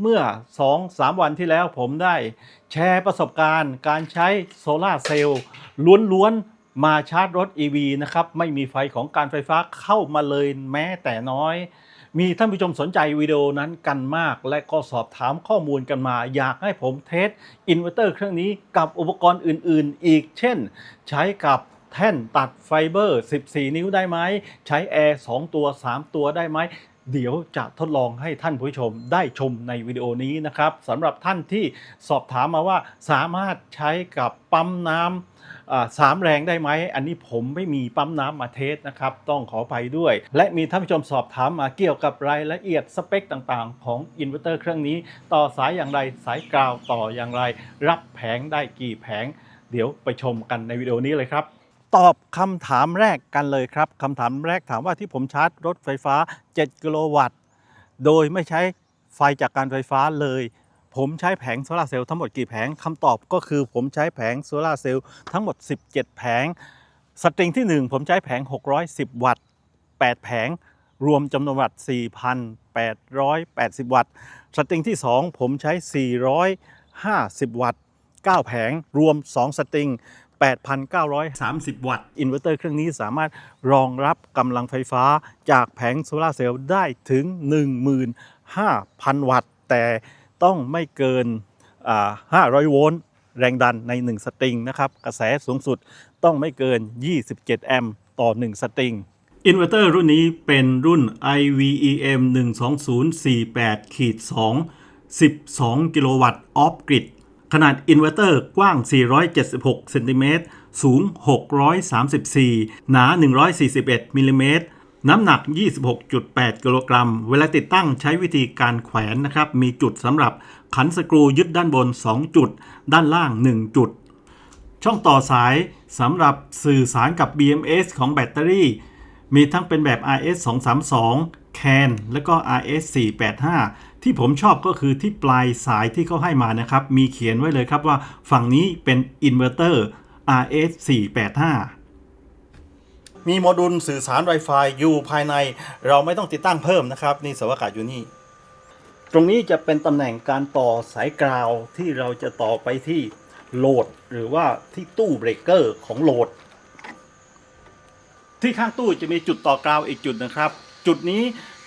เมื่อ 2-3 วันที่แล้วผมได้แชร์ประสบการณ์ การใช้โซลาเซลล์ล้วนๆ มาชาร์จรถ EV นะครับ ไม่มีไฟของการไฟฟ้าเข้ามาเลยแม้แต่น้อย มีท่านผู้ชมสนใจวิดีโอนั้นกันมาก และก็สอบถามข้อมูลกันมา อยากให้ผมเทสอินเวอร์เตอร์เครื่องนี้กับอุปกรณ์อื่นๆ อีก เช่น ใช้กับแท่นตัดไฟเบอร์ 14 นิ้วได้ไหม ใช้แอร์ 2 ตัว 3 ตัวได้ไหม เดี๋ยวจะทดลองให้ท่านผู้ชมได้ชมในวิดีโอนี้นะครับสำหรับท่านที่สอบถามมาว่าสามารถใช้กับปั๊มน้ำสามแรงได้ไหม อันนี้ผมไม่มีปั๊มน้ำมาเทสนะครับ ต้องขอไปด้วย และมีท่านผู้ชมสอบถามมาเกี่ยวกับรายละเอียดสเปคต่างๆ ของอินเวอร์เตอร์เครื่องนี้ ต่อสายอย่างไรสายกราวต่ออย่างไร รับแผงได้กี่แผง เดี๋ยวไปชมกันในวิดีโอนี้เลยครับ ตอบคำถามแรกกันเลยครับคำถามแรกถามว่าที่ผมชาร์จรถไฟฟ้า 7 กิโลวัตต์ โดยไม่ใช้ไฟจากการไฟฟ้าเลย ผมใช้แผงโซลาเซลล์ทั้งหมดกี่แผงคำตอบก็คือผมใช้แผงโซลาเซลล์ทั้งหมด 17 แผง สตริงที่ 1 ผมใช้แผง 610 วัตต์ 8 แผง รวมจำนวนวัตต์ 4,880 วัตต์ สตริงที่ 2 ผมใช้ 450 วัตต์ 9 แผง รวม 2 สตริง 8,930 วัตต์ อินเวอร์เตอร์เครื่องนี้สามารถรองรับกำลังไฟฟ้าจากแผงโซลาร์เซลล์ได้ถึง 15,000 วัตต์ แต่ต้องไม่เกินอ่า500 โวลต์แรงดันใน 1 สตริงนะครับ กระแสสูงสุดต้องไม่เกิน 27 แอมป์ต่อ 1 สตริงอินเวอร์เตอร์รุ่นนี้เป็นรุ่น IVEM 12048ขีด2 12 กิโลวัตต์ออฟกริด ขนาดอินเวอร์เตอร์กว้าง 476 เซนติเมตร สูง 634 หนา 141 มิลลิเมตร น้ำหนัก 26.8 กิโลกรัม เวลาติดตั้งใช้วิธีการแขวนนะครับ มีจุดสำหรับขันสกรูยึดด้านบน 2 จุด ด้านล่าง 1 จุด ช่องต่อสายสำหรับสื่อสารกับ BMS ของแบตเตอรี่ มีทั้งเป็นแบบ RS 232 CAN และก็ RS 485 ที่ผมชอบก็คือที่ปลายสายที่เขาให้มานะครับ มีเขียนไว้เลยครับว่าฝั่งนี้เป็นอินเวอร์เตอร์ RS 485 มีโมดูลสื่อสาร Wi-Fi อยู่ภายใน เราไม่ต้องติดตั้งเพิ่มนะครับ นี่สวากาศอยู่นี่ ตรงนี้จะเป็นตำแหน่งการต่อสายกราวที่เราจะต่อไปที่โหลด หรือว่าที่ตู้เบรกเกอร์ของโหลด ที่ข้างตู้จะมีจุดต่อกราวอีกจุดนะครับ จุดนี้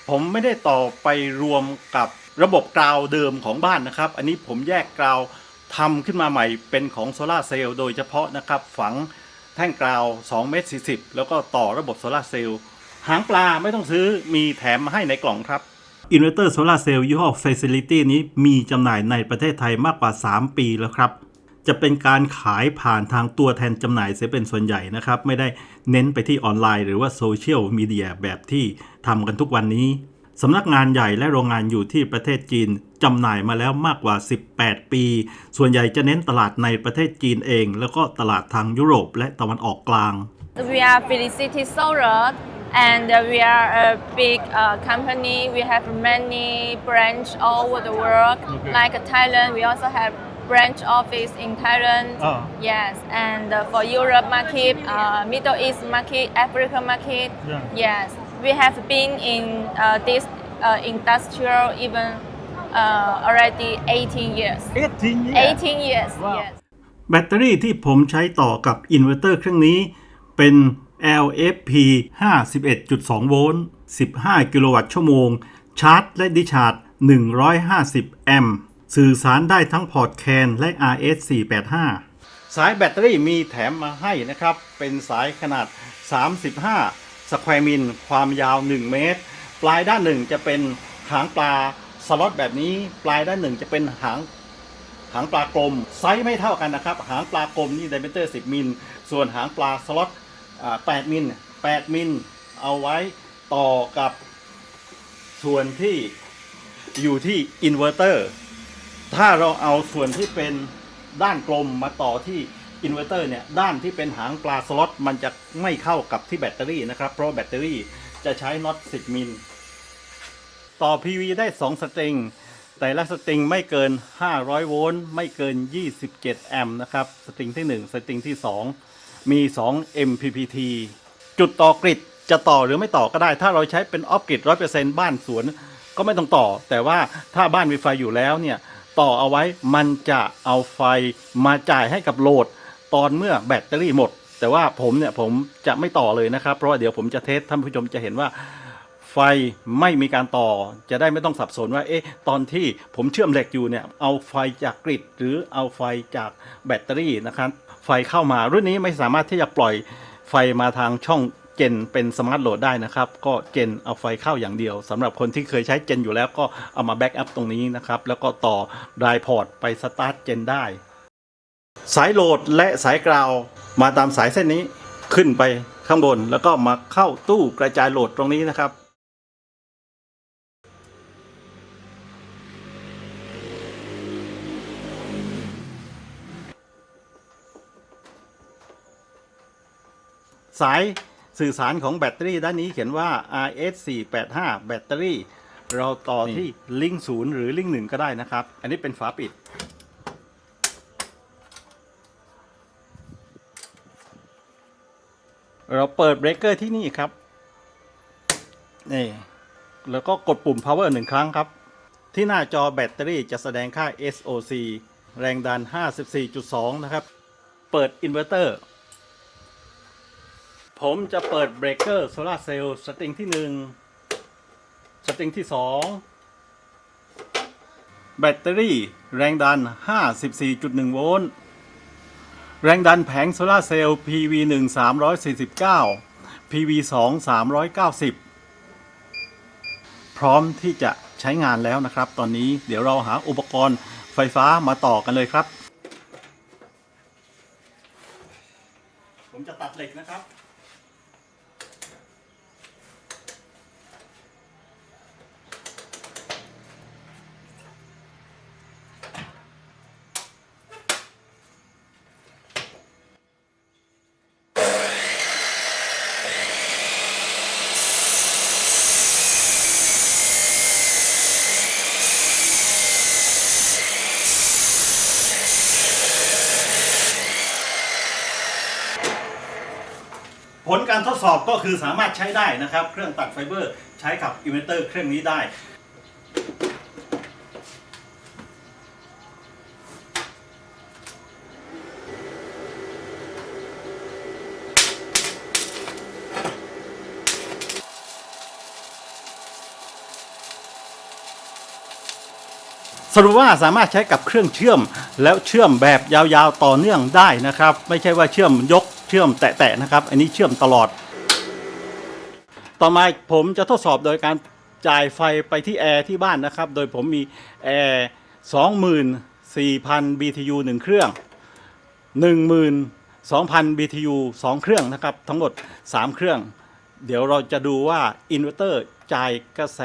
ผมไม่ได้ต่อไปรวมกับ ระบบกราวเดิมของบ้านนะครับ อันนี้ผมแยกกราวทำขึ้นมาใหม่เป็นของโซลาเซลล์โดยเฉพาะนะครับ ฝังแท่งกราว2เมตร40 แล้วก็ต่อระบบโซลาเซลล์หางปลาไม่ต้องซื้อมีแถมมาให้ในกล่องครับอินเวอร์เตอร์โซลาเซลล์ยี่ห้อ Facility นี้มีจำหน่ายในประเทศไทยมากกว่า 3 ปีแล้วครับ จะเป็นการขายผ่านทางตัวแทนจำหน่ายเสียเป็นส่วนใหญ่นะครับ ไม่ได้เน้นไปที่ออนไลน์หรือว่าโซเชียลมีเดียแบบที่ทำกันทุกวันนี้ สำนักงานใหญ่และโรงงานอยู่ที่ประเทศจีนจำหน่ายมาแล้วมากกว่า 18 ปี ส่วนใหญ่จะเน้นตลาดในประเทศจีนเอง แล้วก็ตลาดทางยุโรปและตะวันออกกลาง We are Felicity Solar and uh, we are a big uh, company. We have many branch all over the world. Okay. Like Thailand, we also have branch office in Thailand. Ah. Yes, and uh, for Europe market, uh, Middle East market, Africa market. Yeah. Yes, we have been in uh, this uh, industrial even uh, already 18 years. 18 years. Wow. Yes. แบตเตอรี่ที่ผมใช้ต่อกับอินเวอร์เตอร์เครื่องนี้ เป็น LFP 51.2 โวลต์ 15 กิโลวัตต์ชั่วโมง ชาร์จและดิชาร์จ 150 แอมป์ สื่อสารได้ทั้งพอร์ตแคนและ RS 485 สายแบตเตอรี่มีแถมมาให้นะครับ เป็นสายขนาด 35 สแควร์มิลความยาว 1 เมตร ปลายด้านหนึ่งจะเป็นหางปลาสล็อตแบบนี้ ปลายด้านหนึ่งจะเป็นหางหางปลากลมไซส์ไม่เท่ากันนะครับ หางปลากลมนี่ไดเมเตอร์ 10 มิล ส่วนหางปลาสล็อตอ่า8มิล 8 มิล เอาไว้ต่อกับส่วนที่อยู่ที่อินเวอร์เตอร์ ถ้าเราเอาส่วนที่เป็นด้านกลมมาต่อที่ อินเวอร์เตอร์เนี่ยด้านที่เป็นหางปลาสล็อตมันจะไม่เข้ากับที่แบตเตอรี่นะครับ เพราะแบตเตอรี่จะใช้น็อต 10 มิล ต่อ PV ได้ 2 สตริง แต่ละสตริงไม่เกิน 500 โวลต์ไม่เกิน 27 แอมป์นะครับ สตริงที่ 1 สตริงที่ 2 มี 2 MPPT จุดต่อกริดจะต่อหรือไม่ต่อก็ได้ ถ้าเราใช้เป็นออฟกริด100%บ้านสวนก็ไม่ต้องต่อ แต่ว่าถ้าบ้านมีไฟอยู่แล้วเนี่ย ต่อเอาไว้มันจะเอาไฟมาจ่ายให้กับโหลด ตอนเมื่อแบตเตอรี่หมด แต่ว่าผมเนี่ยผมจะไม่ต่อเลยนะครับ เพราะว่าเดี๋ยวผมจะเทสท่านผู้ชมจะเห็นว่าไฟไม่มีการต่อจะได้ไม่ต้องสับสนว่าเอ๊ะตอนที่ผมเชื่อมเหล็กอยู่เนี่ยเอาไฟจากกริดหรือเอาไฟจากแบตเตอรี่นะครับไฟเข้ามารุ่นนี้ไม่สามารถที่จะปล่อยไฟมาทางช่องเจนเป็นสมาร์ทโหลดได้นะครับ ก็เจนเอาไฟเข้าอย่างเดียวสำหรับคนที่เคยใช้เจนอยู่แล้วก็เอามาแบ็กอัพตรงนี้นะครับ แล้วก็ต่อไดพอร์ตไปสตาร์ทเจนได้ สายโหลดและสายกราวมาตามสายเส้นนี้ขึ้นไปข้างบนแล้วก็มาเข้าตู้กระจายโหลดตรงนี้นะครับ สายสื่อสารของแบตเตอรี่ด้านนี้เขียนว่า RS485 แบตเตอรี่ เราต่อที่ลิงก์ศูนย์หรือลิงก์หนึ่งก็ได้นะครับ อันนี้เป็นฝาปิด เราเปิดเบรกเกอร์ที่นี่ครับ นี่ แล้วก็กดปุ่ม power หนึ่งครั้งครับ ที่หน้าจอแบตเตอรี่จะแสดงค่า SOC แรงดัน 54.2 นะครับ เปิดอินเวอร์เตอร์ ผมจะเปิดเบรกเกอร์โซลาเซลล์สตริงที่ 1 สตริงที่ 2 แบตเตอรี่แรงดัน 54.1 โวลต์ แรงดันแผงโซลาร์เซลล์ PV1 349 PV2 390 พร้อมที่จะใช้งานแล้วนะครับ ตอนนี้เดี๋ยวเราหาอุปกรณ์ไฟฟ้ามาต่อกันเลยครับ ผมจะตัดเหล็กนะครับ ผลการทดสอบก็คือสามารถใช้ได้นะครับ เครื่องตัดไฟเบอร์ใช้กับอินเวอร์เตอร์เครื่องนี้ได้ สรุปว่าสามารถใช้กับเครื่องเชื่อมแล้วเชื่อมแบบยาวๆต่อเนื่องได้นะครับ ไม่ใช่ว่าเชื่อมยก ชื่อมแตะๆนะครับ อันนี้เชื่อมตลอด ต่อมาผมจะทดสอบโดยการจ่ายไฟไปที่แอร์ที่บ้านนะครับ โดยผมมีแอร์24,000 BTU 1 เครื่อง 12,000 BTU 2 เครื่องนะครับ ทั้งหมด 3 เครื่อง เดี๋ยวเราจะดูว่าอินเวอร์เตอร์จ่ายกระแส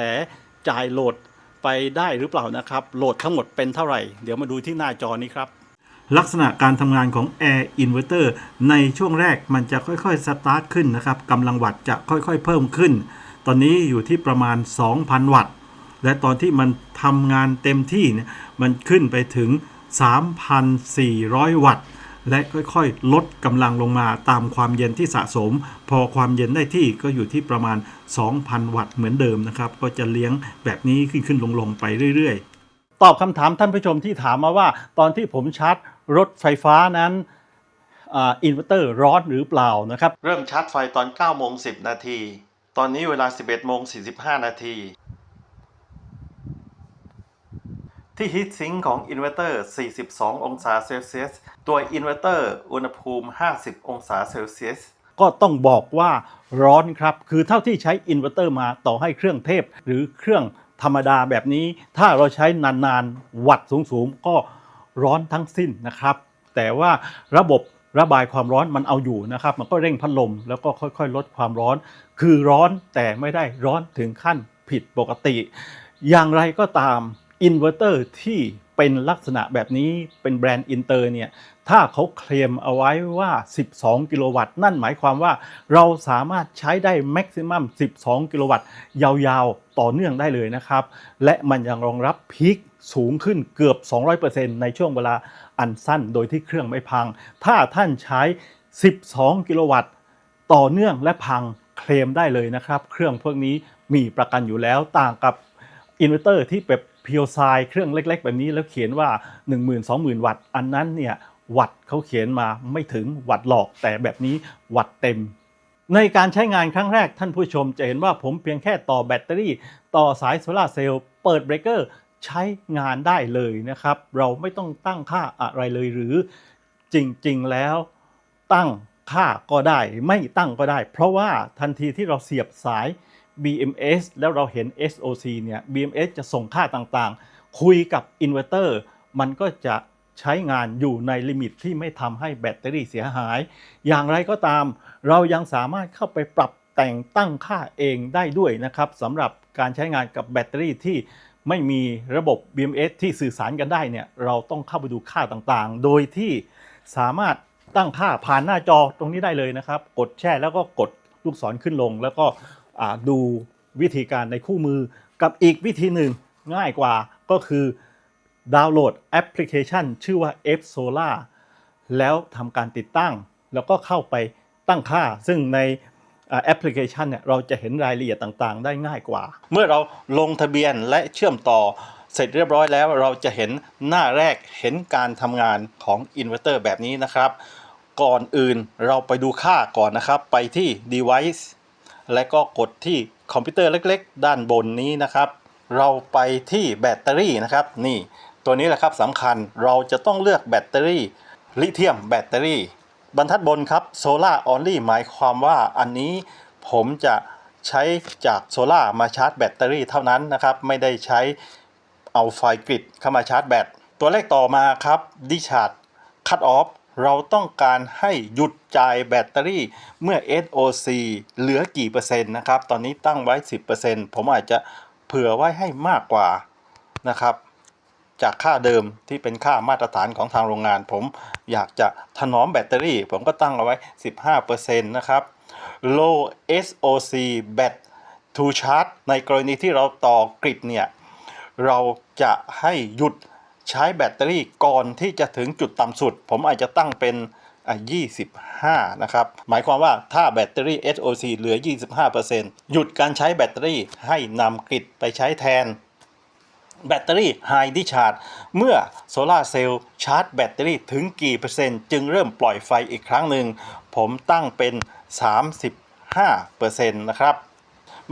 จ่ายโหลดไปได้หรือเปล่านะครับ โหลดทั้งหมดเป็นเท่าไหร่ เดี๋ยวมาดูที่หน้าจอนี้ครับ ลักษณะการทำงานของ Air Inverter ในช่วงแรกมันจะค่อยๆ สตาร์ทขึ้นนะครับกำลังวัตต์จะค่อยๆ เพิ่มขึ้น ตอนนี้อยู่ที่ประมาณ 2,000 วัตต์ และตอนที่มันทำงานเต็มที่เนี่ยมันขึ้นไปถึง 3,400 วัตต์ และค่อยๆ ลดกำลังลงมาตามความเย็นที่สะสม พอความเย็นได้ที่ก็อยู่ที่ประมาณ 2,000 วัตต์เหมือนเดิมนะครับ ก็จะเลี้ยงแบบนี้ขึ้นขึ้นลงลงๆไปเรื่อยๆ ตอบคำถามท่านผู้ชมที่ถามมาว่า ตอนที่ผมชาร์จรถไฟฟ้านั้นอินเวอร์เตอร์ร้อนหรือเปล่านะครับ เริ่มชาร์จไฟตอน9โมง10 นาที ตอนนี้เวลา 11โมง45 นาที ที่ฮีทซิงค์ของอินเวอร์เตอร์ 42 องศาเซลเซียส ตัวอินเวอร์เตอร์อุณหภูมิ 50 องศาเซลเซียสก็ต้องบอกว่าร้อนครับ คือเท่าที่ใช้อินเวอร์เตอร์มาต่อให้เครื่องเทพ หรือเครื่อง ธรรมดาแบบนี้ถ้าเราใช้นานๆวัตต์สูงๆก็ร้อนทั้งสิ้นนะครับ แต่ว่าระบบระบายความร้อนมันเอาอยู่นะครับ มันก็เร่งพัดลมแล้วก็ค่อยๆ ลดความร้อน คือร้อนแต่ไม่ได้ร้อนถึงขั้นผิดปกติ อย่างไรก็ตามอินเวอร์เตอร์ที่เป็นลักษณะแบบนี้เป็นแบรนด์อินเตอร์เนี่ย ถ้าเขาเคลมเอาไว้ว่า 12 กิโลวัตต์ นั่นหมายความว่าเราสามารถใช้ได้แม็กซิมัม 12 กิโลวัตต์ ยาวๆ ต่อเนื่องได้เลยนะครับ และมันยังรองรับพีคสูงขึ้นเกือบ 200%ในช่วงเวลาอันสั้นโดยที่เครื่องไม่พัง ถ้าท่านใช้ 12 กิโลวัตต์ ต่อเนื่องและพังเคลมได้เลยนะครับ เครื่องพวกนี้มีประกันอยู่แล้วต่างกับอินเวอร์เตอร์ที่แบบเพียวไซเครื่องเล็ก ๆ แบบนี้แล้วเขียนว่า 1 0 0 0 0 20,000 วัตต์ อันนั้นเนี่ย วัตต์เขาเขียนมาไม่ถึงวัตต์หลอกแต่แบบนี้วัตต์เต็ม ในการใช้งานครั้งแรกท่านผู้ชมจะเห็นว่าผมเพียงแค่ต่อแบตเตอรี่ ต่อสายโซลาเซลล์เปิดเบรกเกอร์ใช้งานได้เลยนะครับ เราไม่ต้องตั้งค่าอะไรเลยหรือจริงๆแล้วตั้งค่าก็ได้ไม่ตั้งก็ได้ เพราะว่าทันทีที่เราเสียบสาย BMS แล้วเราเห็น SOC เนี่ย BMS จะส่งค่าต่างๆ คุยกับอินเวอร์เตอร์มันก็จะ ใช้งานอยู่ในลิมิตที่ไม่ทำให้แบตเตอรี่เสียหาย อย่างไรก็ตาม เรายังสามารถเข้าไปปรับแต่งตั้งค่าเองได้ด้วยนะครับสำหรับการใช้งานกับแบตเตอรี่ที่ไม่มีระบบ BMS ที่สื่อสารกันได้เนี่ยเราต้องเข้าไปดูค่าต่างๆ โดยที่สามารถตั้งค่าผ่านหน้าจอตรงนี้ได้เลยนะครับ กดแช่แล้วก็กดลูกศรขึ้นลง แล้วก็ดูวิธีการในคู่มือกับอีกวิธีหนึ่งง่ายกว่าก็คือ ดาวน์โหลดแอปพลิเคชัน ชื่อว่า F Solar แล้วทำการติดตั้ง แล้วก็เข้าไปตั้งค่า ซึ่งในแอปพลิเคชันเนี่ยเราจะเห็นรายละเอียดต่างๆ ได้ง่ายกว่า เมื่อเราลงทะเบียนและเชื่อมต่อเสร็จเรียบร้อยแล้วเราจะเห็นหน้าแรกเห็นการทำงานของอินเวอร์เตอร์แบบนี้นะครับ ก่อนอื่นเราไปดูค่าก่อนนะครับ ไปที่ device และก็กดที่คอมพิวเตอร์เล็ก ๆ ด้านบนนี้นะครับ เราไปที่แบตเตอรี่นะครับนี่ ตัวนี้แหละครับสำคัญเราจะต้องเลือกแบตเตอรี่ลิเธียมแบตเตอรี่ บรรทัดบนครับโซลาร์ออนลี่หมายความว่าอันนี้ผมจะใช้จากโซลาร์มาชาร์จแบตเตอรี่เท่านั้นนะครับ ไม่ได้ใช้เอาไฟกริดเข้ามาชาร์จแบต ตัวเลขต่อมาครับดิชาร์ดคัตออฟเราต้องการให้หยุดจ่ายแบตเตอรี่เมื่อ SOC เหลือกี่เปอร์เซ็นต์นะครับ ตอนนี้ตั้งไว้ 10%ผมอาจจะเผื่อไว้ให้มากกว่านะครับ จากค่าเดิมที่เป็นค่ามาตรฐานของทางโรงงาน ผมอยากจะถนอมแบตเตอรี่ ผมก็ตั้งเอาไว้ 15%นะครับ low SOC bat to charge ในกรณีที่เราต่อกริดเนี่ย เราจะให้หยุดใช้แบตเตอรี่ก่อนที่จะถึงจุดต่ำสุด ผมอาจจะตั้งเป็น25 นะครับ หมายความว่าถ้าแบตเตอรี่ SOC เหลือ 25%หยุดการใช้แบตเตอรี่ให้นำกริดไปใช้แทน แบตเตอรี่ไฮดิชาร์จเมื่อโซลาเซลล์ชาร์จแบตเตอรี่ถึงกี่เปอร์เซ็นต์จึงเริ่มปล่อยไฟอีกครั้งหนึ่ง ผมตั้งเป็น 35%นะครับ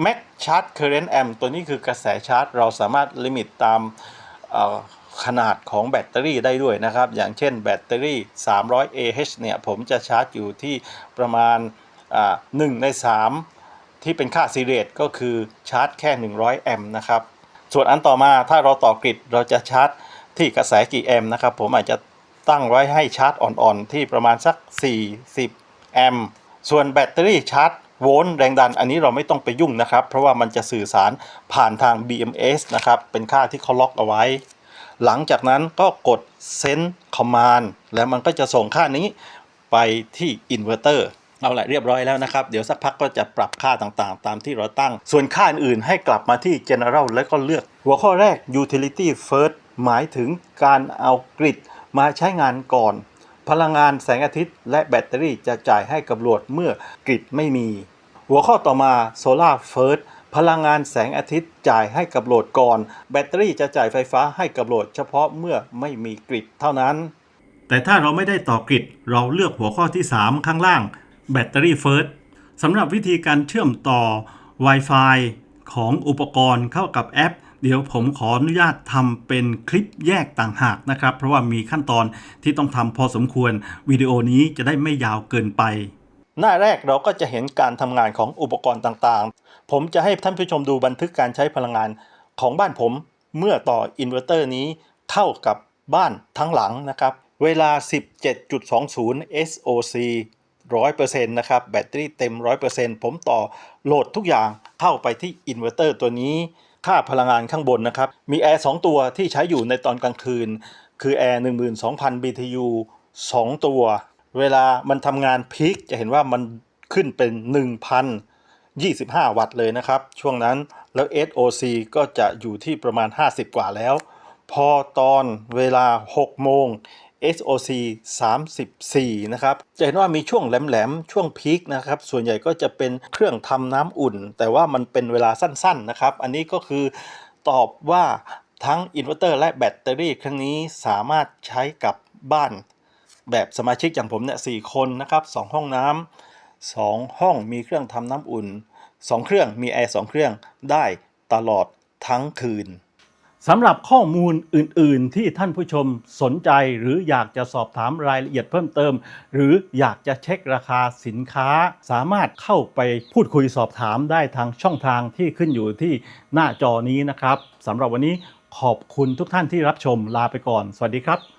Max Charge Current Amp ตัวนี้คือกระแสชาร์จ เราสามารถลิมิตตามขนาดของแบตเตอรี่ได้ด้วยนะครับ อย่างเช่นแบตเตอรี่ 300 Ah เนี่ยผมจะชาร์จอยู่ที่ประมาณอ่า1ใน 3 ที่เป็นค่าซีเรียสก็คือชาร์จแค่ 100 แอมป์นะครับ ส่วนอันต่อมาถ้าเราต่อกริดเราจะชาร์จที่กระแสกี่แอมป์นะครับ ผมอาจจะตั้งไว้ให้ชาร์จอ่อนๆ ที่ประมาณสัก 40 แอมป์ส่วนแบตเตอรี่ชาร์จโวลต์แรงดันอันนี้เราไม่ต้องไปยุ่งนะครับ เพราะว่ามันจะสื่อสารผ่านทาง BMS นะครับ เป็นค่าที่เขาล็อกเอาไว้ หลังจากนั้นก็กด Send Command แล้วมันก็จะส่งค่านี้ไปที่อิน เอาละเรียบร้อยแล้วนะครับ เดี๋ยวสักพักก็จะปรับค่าต่างๆ ตามที่เราตั้ง ส่วนค่าอื่นๆให้กลับมาที่ General แล้วก็เลือก หัวข้อแรก Utility First หมายถึงการเอากริดมาใช้งานก่อน พลังงานแสงอาทิตย์ และแบตเตอรี่จะจ่ายให้กับโหลดเมื่อกริดไม่มี หัวข้อต่อมา Solar First พลังงานแสงอาทิตย์จ่ายให้กับโหลดก่อน แบตเตอรี่จะจ่ายไฟฟ้าให้กับโหลดเฉพาะเมื่อไม่มีกริดเท่านั้น แต่ถ้าเราไม่ได้ต่อกริดเราเลือกหัวข้อที่ 3 ข้างล่าง แบตเตอรี่เฟิร์สสำหรับวิธีการเชื่อมต่อ Wi-Fi ของอุปกรณ์เข้ากับแอป เดี๋ยวผมขออนุญาตทำเป็นคลิปแยกต่างหากนะครับ เพราะว่ามีขั้นตอนที่ต้องทำพอสมควรวิดีโอนี้จะได้ไม่ยาวเกินไป หน้าแรกเราก็จะเห็นการทำงานของอุปกรณ์ต่างๆ ผมจะให้ท่านผู้ชมดูบันทึกการใช้พลังงานของบ้านผม เมื่อต่ออินเวอร์เตอร์นี้เท่ากับบ้านทั้งหลังนะครับ เวลา 17.20 SOC 100%นะครับ แบตเตอรี่เต็ม 100%ผมต่อโหลดทุกอย่างเข้าไปที่อินเวอร์เตอร์ตัวนี้ ค่าพลังงานข้างบนนะครับ มีแอร์2ตัวที่ใช้อยู่ในตอนกลางคืน คือแอร์12,000 BTU 2 ตัว เวลามันทำงานพีคจะเห็นว่ามันขึ้นเป็น 1,025 วัตต์เลยนะครับ ช่วงนั้นแล้ว SOC ก็จะอยู่ที่ประมาณ 50 กว่าแล้ว พอตอนเวลา 6 โมง SOC 34 นะครับ จะเห็นว่ามีช่วงแหลมๆ ช่วงพีคนะครับ ส่วนใหญ่ก็จะเป็นเครื่องทำน้ำอุ่น แต่ว่ามันเป็นเวลาสั้นๆ นะครับ อันนี้ก็คือตอบว่าทั้งอินเวอร์เตอร์และแบตเตอรี่ครั้งนี้สามารถใช้กับบ้าน แบบสมาชิกอย่างผมเนี่ยสี่คนนะครับสองห้องน้ำสองห้องมีเครื่องทำน้ำอุ่นสองเครื่องมีแอร์สองเครื่องได้ตลอดทั้งคืน สำหรับข้อมูลอื่น ๆ ที่ท่านผู้ชมสนใจหรืออยากจะสอบถามรายละเอียดเพิ่มเติม หรืออยากจะเช็คราคาสินค้า สามารถเข้าไปพูดคุยสอบถามได้ทางช่องทางที่ขึ้นอยู่ที่หน้าจอนี้นะครับสำหรับวันนี้ขอบคุณทุกท่านที่รับชมลาไปก่อน สวัสดีครับ